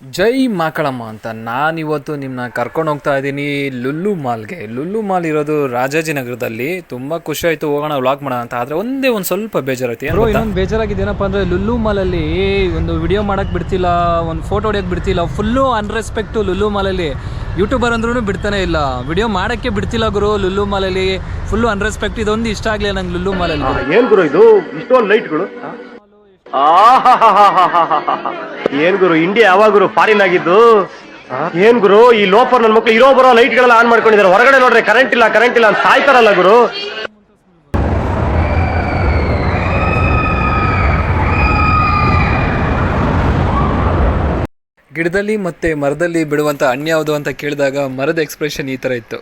ಜೈ ಮಾಕಳಮ್ಮ ಅಂತ ನಾನಿವತ್ತು ನಿಮ್ಮನ್ನ ಕರ್ಕೊಂಡು ಹೋಗ್ತಾ ಇದ್ದೀನಿ ಲುಲ್ಲು ಮಾಲ್ಗೆ. ಲುಲ್ಲು ಮಾಲ್ ಇರೋದು ರಾಜಾಜಿನಗರದಲ್ಲಿ ತುಂಬ ಖುಷಿ ಆಯಿತು ಹೋಗೋಣ ವ್ಲಾಗ್ ಮಾಡೋಣ ಅಂತ. ಆದರೆ ಒಂದೇ ಒಂದು ಸ್ವಲ್ಪ ಬೇಜಾರೈತಿ ಬ್ರೋ ಇನ್ನೊಂದು ಬೇಜಾರಾಗಿದೆ ಏನಪ್ಪ ಅಂದರೆ ಲುಲ್ಲು ಮಾಲಲ್ಲಿ ಒಂದು ವಿಡಿಯೋ ಮಾಡಕ್ಕೆ ಬಿಡ್ತಿಲ್ಲ ಒಂದು ಫೋಟೋ ಹೊಡಿಯೋಕ್ಕೆ ಬಿಡ್ತಿಲ್ಲ ಫುಲ್ಲು ಅನ್ರೆಸ್ಪೆಕ್ಟು ಲುಲ್ಲು ಮಾಲಲ್ಲಿ. ಯೂಟ್ಯೂಬರ್ ಅಂದ್ರೂ ಬಿಡ್ತಾನೆ ಇಲ್ಲ. ವಿಡಿಯೋ ಮಾಡೋಕ್ಕೆ ಬಿಡ್ತಿಲ್ಲ ಗುರು ಲುಲ್ಲು ಮಾಲಲ್ಲಿ. ಫುಲ್ಲು ಅನ್ರೆಸ್ಪೆಕ್ಟ್ ಇದೊಂದು ಇಷ್ಟ ಆಗಲಿಲ್ಲ ನಂಗೆ ಲುಲ್ಲು ಮಾಲಲ್ಲಿ. ಏನು ಗುರು ಇದು? ಇಷ್ಟೊಂದು ಲೈಟ್ಗಳು ಏನ್ ಗುರು ಇಂಡಿಯಾ ಯಾವಾಗ ಗುರು ಫಾರಿನ್ ಆಗಿದ್ದು? ಏನ್ ಗುರು ಈ ಲೋಪರ್ ನನ್ ಮಕ್ಳು ಇರೋ ಬರೋ ಲೈಟ್ ಗಳೆಲ್ಲ ಆನ್ ಮಾಡ್ಕೊಂಡಿದ್ದಾರೆ. ಹೊರಗಡೆ ನೋಡ್ರಿ ಕರೆಂಟ್ ಇಲ್ಲ ಕರೆಂಟ್ ಇಲ್ಲ ಅಂತ ಸಾಯ್ತಾರಲ್ಲ ಗುರು. ಗಿಡದಲ್ಲಿ ಮತ್ತೆ ಮರದಲ್ಲಿ ಬಿಡುವಂತ ಹಣ್ಣು ಯಾವುದು ಅಂತ ಕೇಳಿದಾಗ ಮರದ ಎಕ್ಸ್ಪ್ರೆಷನ್ ಈ ತರ ಇತ್ತು.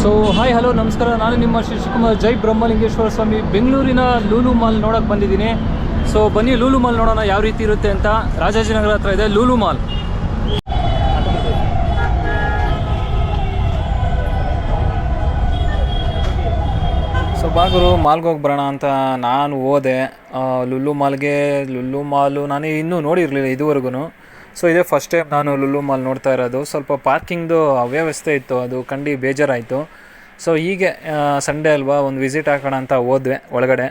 ಸೊ ಹಾಯ್ ಹಲೋ ನಮಸ್ಕಾರ. ನಾನು ನಿಮ್ಮ ಶ್ರೀ ಶಿವಕುಮಾರ್. ಜೈ ಬ್ರಹ್ಮಲಿಂಗೇಶ್ವರ ಸ್ವಾಮಿ. ಬೆಂಗಳೂರಿನ ಲೂಲು ಮಾಲ್ ನೋಡಕ್ ಬಂದಿದ್ದೀನಿ. ಸೊ ಬನ್ನಿ, ಲೂಲು ಮಾಲ್ ನೋಡೋಣ ಯಾವ ರೀತಿ ಇರುತ್ತೆ ಅಂತ. ರಾಜಾಜಿನಗರ ಹತ್ರ ಇದೆ ಲೂಲು ಮಾಲ್. ಸೊ ಬಾಗುರು, ಮಾಲ್ಗೆ ಹೋಗಿ ಬರೋಣ ಅಂತ ನಾನು ಹೋದೆ. ಲುಲ್ಲು ಮಾಲ್ಗೆ ಲುಲ್ಲು ಮಾಲು ನಾನು ಇನ್ನೂ ನೋಡಿರಲಿಲ್ಲ ಇದುವರೆಗೂ ಸೊ ಇದೇ ಫಸ್ಟ್ ಟೈಮ್ ನಾನು ಲುಲ್ಲು ಮಾಲ್ ನೋಡ್ತಾ ಇರೋದು. ಸ್ವಲ್ಪ ಪಾರ್ಕಿಂಗ್ದು ಅವ್ಯವಸ್ಥೆ ಇತ್ತು. ಅದು ಕಂಡು ಬೇಜಾರಾಯಿತು. ಸೊ ಹೀಗೆ ಸಂಡೇ ಅಲ್ವಾ, ಒಂದು ವಿಸಿಟ್ ಹಾಕೋಣ ಅಂತ ಹೋದ್ವಿ ಒಳಗಡೆ.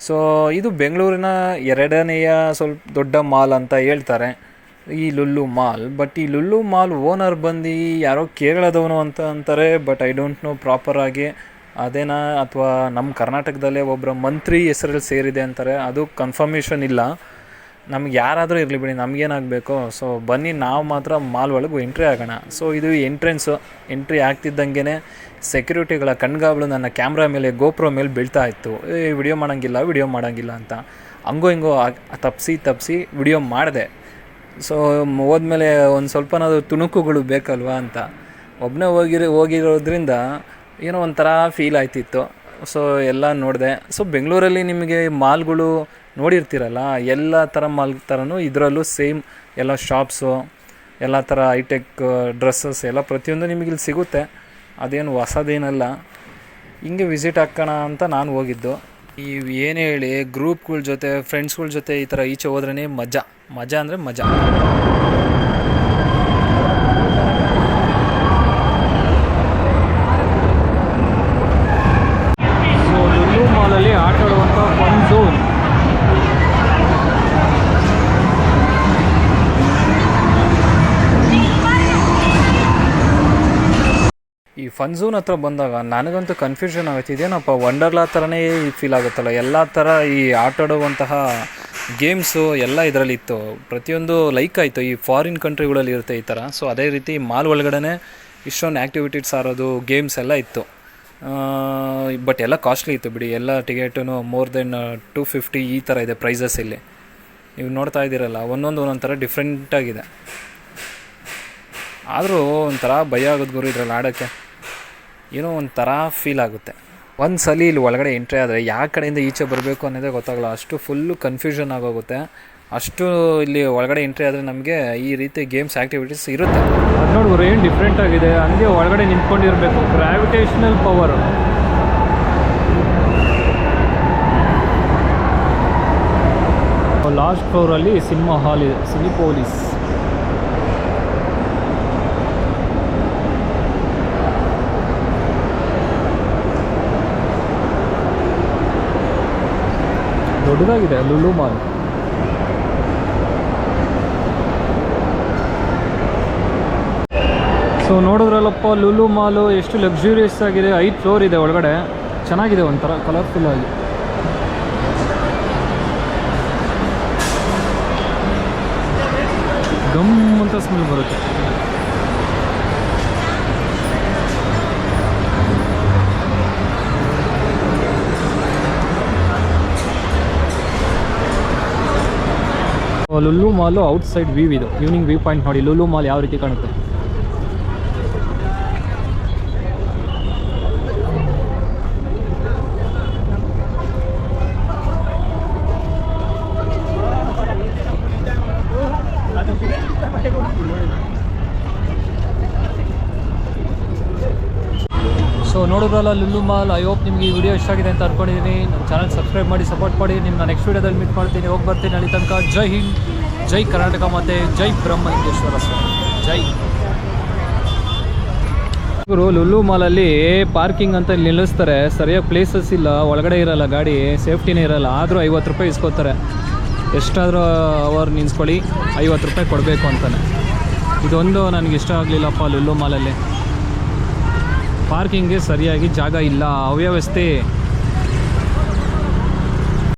ಸೊ ಇದು ಬೆಂಗಳೂರಿನ ಎರಡನೆಯ ಸ್ವಲ್ಪ ದೊಡ್ಡ ಮಾಲ್ ಅಂತ ಹೇಳ್ತಾರೆ. ಈ ಲುಲ್ಲು ಮಾಲ್. ಬಟ್ ಈ ಲುಲ್ಲು ಮಾಲ್ ಓನರ್ ಬಂದು ಯಾರೋ ಕೇರಳದವನು ಅಂತ ಅಂತಾರೆ. ಬಟ್ ಐ ಡೋಂಟ್ ನೋ ಪ್ರಾಪರಾಗಿ ಅದೇನಾ ಅಥವಾ ನಮ್ಮ ಕರ್ನಾಟಕದಲ್ಲೇ ಒಬ್ಬರ ಮಂತ್ರಿ ಹೆಸರಲ್ಲಿ ಸೇರಿದೆ ಅಂತಾರೆ. ಅದು ಕನ್ಫರ್ಮೇಷನ್ ಇಲ್ಲ. ನಮ್ಗೆ ಯಾರಾದರೂ ಇರಲಿ ಬಿಡಿ, ನಮಗೇನಾಗಬೇಕು? ಸೊ ಬನ್ನಿ, ನಾವು ಮಾತ್ರ ಮಾಲ್ ಒಳಗೂ ಎಂಟ್ರಿ ಆಗೋಣ. ಸೊ ಇದು ಎಂಟ್ರೆನ್ಸು ಎಂಟ್ರಿ ಆಗ್ತಿದ್ದಂಗೆ ಸೆಕ್ಯೂರಿಟಿಗಳ ಕಣ್ಗಾವಲು ನನ್ನ ಕ್ಯಾಮ್ರಾ ಮೇಲೆ ಗೋಪ್ರೋ ಮೇಲೆ ಬೀಳ್ತಾ ಇತ್ತು. ಏ ವಿಡಿಯೋ ಮಾಡೋಂಗಿಲ್ಲ ವಿಡಿಯೋ ಮಾಡೋಂಗಿಲ್ಲ ಅಂತ. ಹಂಗೋ ಹಿಂಗೋ ತಪ್ಪಿಸಿ ತಪ್ಪಿಸಿ ವಿಡಿಯೋ ಮಾಡಿದೆ. ಸೊ ಹೋದ್ಮೇಲೆ ಒಂದು ಸ್ವಲ್ಪನಾದ್ರು ತುಣುಕುಗಳು ಬೇಕಲ್ವಾ ಅಂತ. ಒಬ್ಬನೇ ಹೋಗಿರೋ, ಹೋಗಿರೋದ್ರಿಂದ ಏನೋ ಒಂಥರ ಫೀಲ್ ಆಯ್ತಿತ್ತು. ಸೊ ಎಲ್ಲ ನೋಡಿದೆ. ಸೊ ಬೆಂಗಳೂರಲ್ಲಿ ನಿಮಗೆ ಮಾಲ್ಗಳು ನೋಡಿರ್ತೀರಲ್ಲ, ಎಲ್ಲ ಥರ ಮಾಲ್ ಥರನೂ ಇದರಲ್ಲೂ ಸೇಮ್ ಎಲ್ಲ ಶಾಪ್ಸು ಎಲ್ಲ ಥರ ಹೈಟೆಕ್ ಡ್ರೆಸ್ಸಸ್ ಎಲ್ಲ ಪ್ರತಿಯೊಂದು ನಿಮಗೆ ಇಲ್ಲಿ ಸಿಗುತ್ತೆ. ಅದೇನು ಹೊಸದೇನಲ್ಲ. ಹಿಂಗೆ ವಿಸಿಟ್ ಹಾಕೋಣ ಅಂತ ನಾನು ಹೋಗಿದ್ದು. ಈ ಏನು ಹೇಳಿ ಗ್ರೂಪ್ಗಳ ಜೊತೆ ಫ್ರೆಂಡ್ಸ್ಗಳ ಜೊತೆ ಈ ಥರ ಈಚೆ ಹೋದ್ರೇ ಮಜಾ. ಮಜಾ ಅಂದರೆ ಮಜಾ. ಈ ಫನ್ ಝೋನ್ ಹತ್ರ ಬಂದಾಗ ನನಗಂತೂ ಕನ್ಫ್ಯೂಷನ್ ಆಗುತ್ತೆ. ಇದೇನಪ್ಪ ವಂಡರ್ಲಾ ಥರನೇ ಫೀಲ್ ಆಗುತ್ತಲ್ಲ? ಎಲ್ಲ ಥರ ಈ ಆಟಾಡುವಂತಹ ಗೇಮ್ಸು ಎಲ್ಲ ಇದರಲ್ಲಿ ಇತ್ತು. ಪ್ರತಿಯೊಂದು ಲೈಕ್ ಆಯಿತು. ಈ ಫಾರಿನ್ ಕಂಟ್ರಿಗಳಲ್ಲಿ ಇರುತ್ತೆ ಈ ಥರ ಸೊ ಅದೇ ರೀತಿ ಮಾಲ್ ಒಳಗಡೆ ಇಷ್ಟೊಂದು ಆ್ಯಕ್ಟಿವಿಟೀಸ್ ಆರೋದು ಗೇಮ್ಸ್ ಎಲ್ಲ ಇತ್ತು. ಬಟ್ ಎಲ್ಲ ಕಾಸ್ಟ್ಲಿ ಇತ್ತು ಬಿಡಿ. ಎಲ್ಲ ಟಿಕೆಟೂ ಮೋರ್ ದೆನ್ ಟು ಫಿಫ್ಟಿ ಈ ಥರ ಇದೆ ಪ್ರೈಸಸ್ ಇಲ್ಲಿ. ನೀವು ನೋಡ್ತಾ ಇದ್ದೀರಲ್ಲ, ಒಂದೊಂದು ಒಂದೊಂದು ಥರ ಡಿಫ್ರೆಂಟಾಗಿದೆ ಆದರೂ ಒಂಥರ ಭಯ ಆಗೋದು ಗುರು ಇದ್ರಲ್ಲಿ ಆಡೋಕ್ಕೆ. ಏನೋ ಒಂಥರ ಫೀಲ್ ಆಗುತ್ತೆ. ಒಂದು ಸಲ ಇಲ್ಲಿ ಒಳಗಡೆ ಎಂಟ್ರಿ ಆದರೆ ಯಾವ ಕಡೆಯಿಂದ ಈಚೆ ಬರಬೇಕು ಅನ್ನೋದೇ ಗೊತ್ತಾಗಲ್ಲ. ಅಷ್ಟು ಫುಲ್ಲು ಕನ್ಫ್ಯೂಷನ್ ಆಗೋಗುತ್ತೆ. ಅಷ್ಟು ಇಲ್ಲಿ ಒಳಗಡೆ ಎಂಟ್ರಿ ಆದರೆ ನಮಗೆ ಈ ರೀತಿ ಗೇಮ್ಸ್ ಆ್ಯಕ್ಟಿವಿಟೀಸ್ ಇರುತ್ತೆ. ನೋಡಿದ್ರೆ ಏನು ಡಿಫ್ರೆಂಟ್ ಆಗಿದೆ? ಹಂಗೆ ಒಳಗಡೆ ನಿಂತ್ಕೊಂಡಿರಬೇಕು. ಗ್ರಾವಿಟೇಷನಲ್ ಪವರ್ ಲಾಸ್ಟ್ ಫ್ಲೋರಲ್ಲಿ ಸಿನಿಮಾ ಹಾಲ್ ಇದೆ. ಸಿನಿಪೋಲಿಸ್ ದೊಡ್ಡದಾಗಿದೆ, ಲುಲು ಮಾಲ್. ಸೊ ನೋಡಿದ್ರಲ್ಲಪ್ಪ, ಲುಲು ಮಾಲು ಎಷ್ಟು ಲಕ್ಸುರಿಯಸ್ ಆಗಿದೆ, ಐದು ಫ್ಲೋರ್ ಇದೆ ಒಳಗಡೆ. ಚೆನ್ನಾಗಿದೆ ಒಂಥರ ಕಲರ್ಫುಲ್ ಆಗಿ. ಗಮ್ ಅಂತ ಸ್ಮೆಲ್ ಬರುತ್ತೆ. Lulu mall outside view ಇದು. ಈವ್ನಿಂಗ್ ವ್ಯೂ ಪಾಯಿಂಟ್ ನೋಡಿ. ಲುಲ್ಲು ಮಾಲ್ ಯಾವ ರೀತಿ ಕಾಣುತ್ತೆ? ಸೊ ನೋಡೋದ್ರಲ್ಲ ಲುಲ್ಲು ಮಾಲ್ ಐ ಹೋಪ್ ನಿಮಗೆ ಈ ವಿಡಿಯೋ ಇಷ್ಟ ಆಗಿದೆ ಅಂತ ಅನ್ಕೊಂಡಿದ್ದೀನಿ ನಮ್ಮ ಚಾನಲ್ ಸಬ್ಸ್ಕ್ರೈಬ್ ಮಾಡಿ ಸಪೋರ್ಟ್ ಮಾಡಿ. ನಿಮ್ಮ ನೆಕ್ಸ್ಟ್ ವಿಡಿಯೋದಲ್ಲಿ ಮೀಟ್ ಮಾಡ್ತೀನಿ. ಹೋಗಿ ಬರ್ತೀನಿ ಅಲ್ಲಿ ತನಕ. ಜೈ ಹಿಂದ್, ಜೈ ಕರ್ನಾಟಕ ಮತ್ತು ಜೈ ಬ್ರಹ್ಮಲಿಂಗೇಶ್ವರ ಸ್ವಾಮಿ. ಜೈ. ಇವರು ಲುಲ್ಲು ಮಾಲಲ್ಲಿ ಪಾರ್ಕಿಂಗ್ ಅಂತ ನಿಲ್ಲಿಸ್ತಾರೆ. ಸರಿಯಾಗಿ ಪ್ಲೇಸಸ್ ಇಲ್ಲ, ಒಳಗಡೆ ಇರಲ್ಲ ಗಾಡಿ ಸೇಫ್ಟಿನೇ ಇರಲ್ಲ. ಆದರೂ ಐವತ್ತು ರೂಪಾಯಿ ಇಸ್ಕೋತಾರೆ. ಎಷ್ಟಾದರೂ ಅವರ್ ನಿನ್ಸ್ಕೊಳ್ಳಿ ಐವತ್ತು ರೂಪಾಯಿ ಕೊಡಬೇಕು ಅಂತಾನೆ. ಇದೊಂದು ನನಗೆ ಇಷ್ಟ ಆಗಲಿಲ್ಲಪ್ಪ ಲುಲ್ಲು ಮಾಲಲ್ಲಿ ಪಾರ್ಕಿಂಗ್ಗೆ ಸರಿಯಾಗಿ ಜಾಗ ಇಲ್ಲ. ಅವ್ಯವಸ್ಥೆ